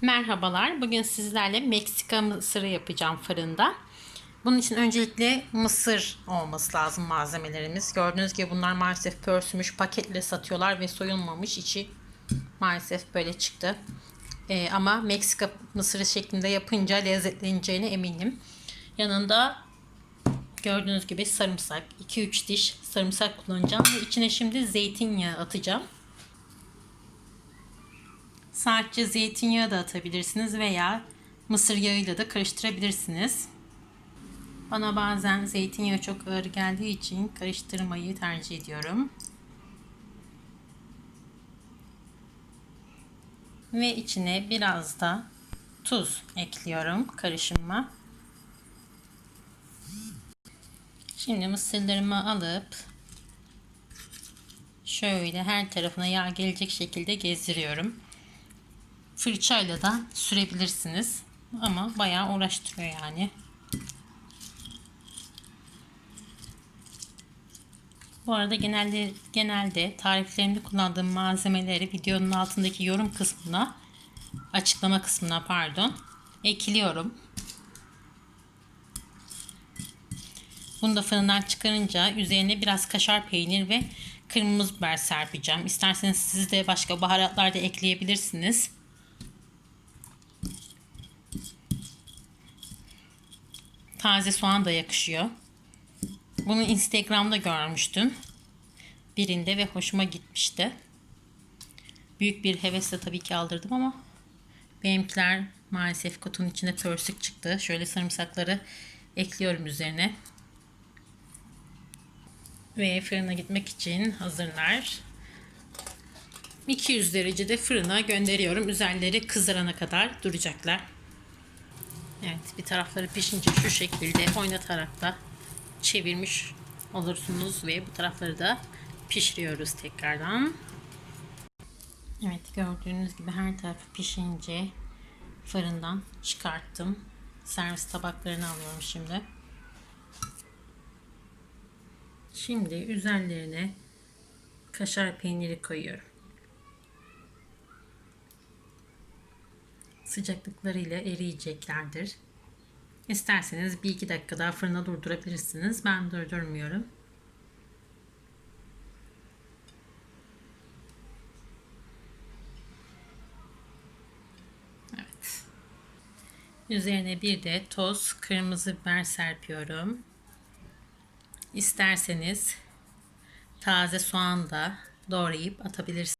Merhabalar. Bugün sizlerle Meksika mısırı yapacağım fırında. Bunun için öncelikle mısır olması lazım malzemelerimiz. Gördüğünüz gibi bunlar maalesef pörsümüş, paketle satıyorlar ve soyulmamış. İçi maalesef böyle çıktı. Ee, ama Meksika mısırı şeklinde yapınca lezzetleneceğine eminim. Yanında gördüğünüz gibi sarımsak, 2-3 diş sarımsak kullanacağım ve içine şimdi zeytinyağı atacağım. Sadece zeytinyağı da atabilirsiniz veya mısır yağıyla da karıştırabilirsiniz. Bana bazen zeytinyağı çok ağır geldiği için karıştırmayı tercih ediyorum. Ve içine biraz da tuz ekliyorum karışıma. Şimdi mısırlarımı alıp şöyle her tarafına yağ gelecek şekilde gezdiriyorum. Fırçayla da sürebilirsiniz. Ama bayağı uğraştırıyor yani. Bu arada genelde genelde tariflerimde kullandığım malzemeleri videonun altındaki yorum kısmına açıklama kısmına pardon ekliyorum. Bunu da fırından çıkarınca üzerine biraz kaşar peynir ve kırmızı biber serpeceğim. İsterseniz siz de başka baharatlar da ekleyebilirsiniz. Taze soğan da yakışıyor. Bunu Instagram'da görmüştüm. Birinde ve hoşuma gitmişti. Büyük bir hevesle tabii ki aldırdım ama benimkiler maalesef kutunun içinde pörsük çıktı. Şöyle sarımsakları ekliyorum üzerine. Ve fırına gitmek için hazırlar. 200 derecede fırına gönderiyorum. Üzerleri kızarana kadar duracaklar. Evet bir tarafları pişince şu şekilde oynatarak da çevirmiş olursunuz ve bu tarafları da pişiriyoruz tekrardan. Evet gördüğünüz gibi her tarafı pişince fırından çıkarttım. Servis tabaklarını alıyorum şimdi. Şimdi üzerlerine kaşar peyniri koyuyorum. Sıcaklıklarıyla eriyeceklerdir. İsterseniz bir iki dakika daha fırına durdurabilirsiniz. Ben durdurmuyorum. Evet. Üzerine bir de toz kırmızı biber serpiyorum. İsterseniz taze soğan da doğrayıp atabilirsiniz.